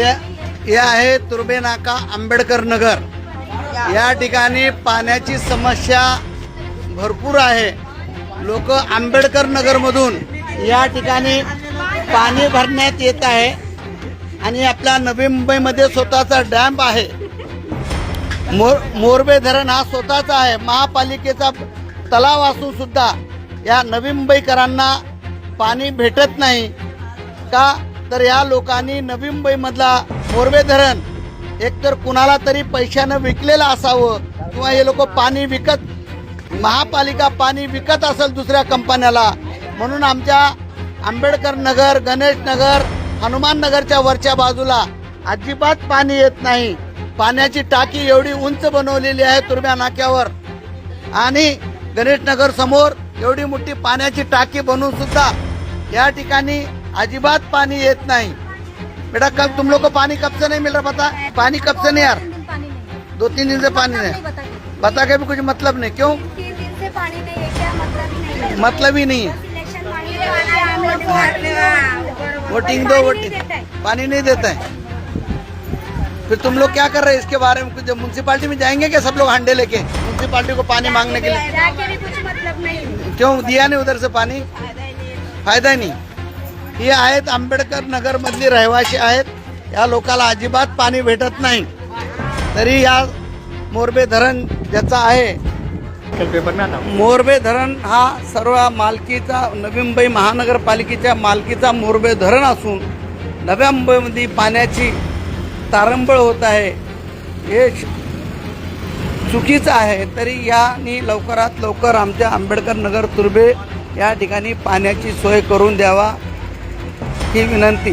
हे आहे तुर्बे नाका आंबेडकर नगर. या ठिकाणी पाण्याची समस्या भरपूर आहे. लोक आंबेडकर नगरमधून या ठिकाणी पाणी भरण्यात येत आहे आणि आपल्या नवी मुंबईमध्ये स्वतःचा डॅम्प आहे. मोर मोरबे धरण हा स्वतःचा आहे. महापालिकेचा तलाव असून सुद्धा या नवी मुंबईकरांना पाणी भेटत नाही. का? तर या लोकांनी नवी मुंबईमधला मोरबे धरण एकतर कुणाला तरी पैशानं विकलेलं असावं किंवा हे लोक पाणी विकत महापालिका पाणी विकत असेल दुसऱ्या कंपन्याला. म्हणून आमच्या आंबेडकर नगर गणेश नगर हनुमान नगरच्या वरच्या बाजूला अजिबात पाणी येत नाही. पाण्याची टाकी एवढी उंच बनवलेली आहे तुर्म्या नाक्यावर. आणि गणेश नगर समोर एवढी मोठी पाण्याची टाकी बनवून सुद्धा या ठिकाणी अजिबात पाणी येत नहीं. बेटा कब तुम लोग को पानी कब से नहीं मिल रहा पता? पानी कब से नहीं यार? दो तीन दिन से पानी नहीं। नहीं बता के भी कुछ मतलब नहीं। क्यों? तीन दिन से पानी नहीं है क्या? मतलब ही नहीं है। मतलब ही है पानी है। वोटिंग दो वोटिंग। पानी नहीं देता है। फिर तुम लोग क्या कर रहे हैं इसके बारे में? कुछ म्यूनसिपालिटी में जाएँगे क्या सब लोग हंडे लेके म्यूनसिपालिटी को पानी मांगने के लिए? जाके भी कुछ मतलब नहीं क्यों? दिया नहीं उधर से पानी? फ़ायदा नाही। हे आहेत आंबेडकर नगर मधली रहिवासी आहेत. या लोकाला अजिबात पाणी भेटत नाही. तरी या मोरबे धरण ज्याचा आहे मोरबे धरण हा सर्व मालकीचा नवी मुंबई महानगरपालिकेच्या मालकीचा मोरबे धरण असून नव्या मुंबईमध्ये पाण्याची तारंबळ होत आहे. हे चुकीचं आहे. तरी यानी लवकरात लवकर आमच्या आंबेडकर नगर तुर्बे या ठिकाणी पाण्याची सोय करून द्यावा. ही विनंती